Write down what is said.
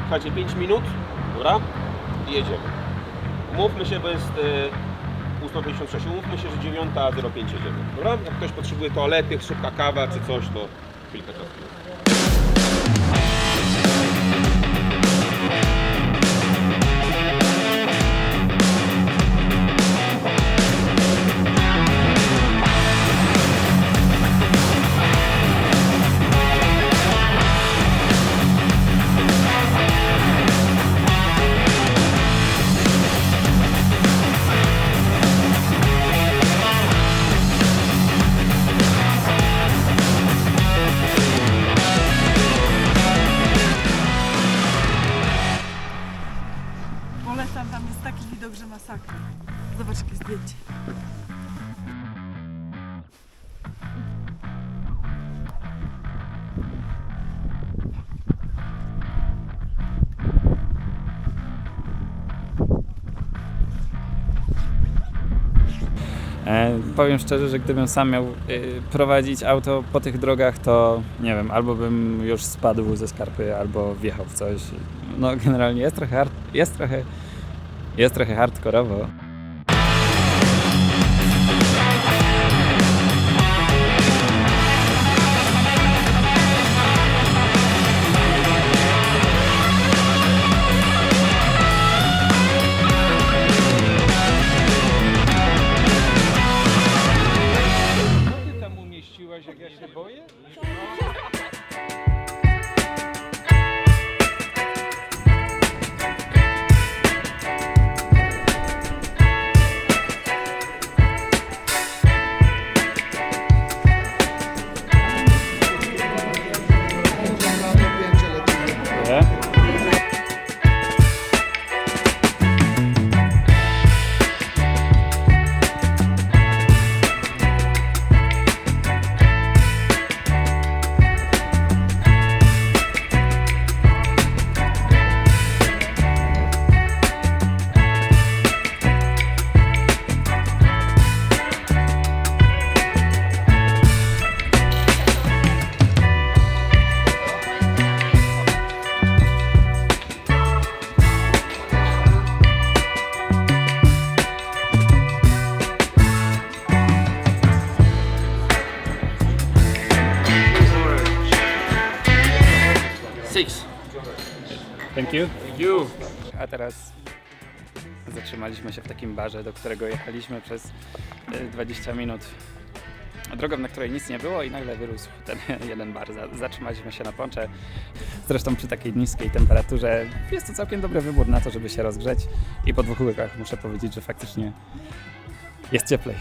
Słuchajcie, 5 minut, dobra? I jedziemy. Umówmy się, bo jest y, 8.56, umówmy się, że 9.05 jedziemy, dobra? Jak ktoś potrzebuje toalety, szybka kawa czy coś, to chwilkę czasu. Masakra. Zobacz jakie zdjęcie. E, powiem szczerze, że gdybym sam miał y, prowadzić auto po tych drogach, to nie wiem, albo bym już spadł ze skarpy, albo wjechał w coś. No generalnie jest trochę, jest trochę, jest trochę hardkorowo. Six. Thank you. You. A teraz zatrzymaliśmy się w takim barze, do którego jechaliśmy przez y, 20 minut drogą, na której nic nie było i nagle wyrósł ten jeden bar. Za- Zatrzymaliśmy się na poncze. Zresztą przy takiej niskiej temperaturze jest to całkiem dobry wybór na to, żeby się rozgrzeć i po dwóch łykach muszę powiedzieć, że faktycznie jest cieplej.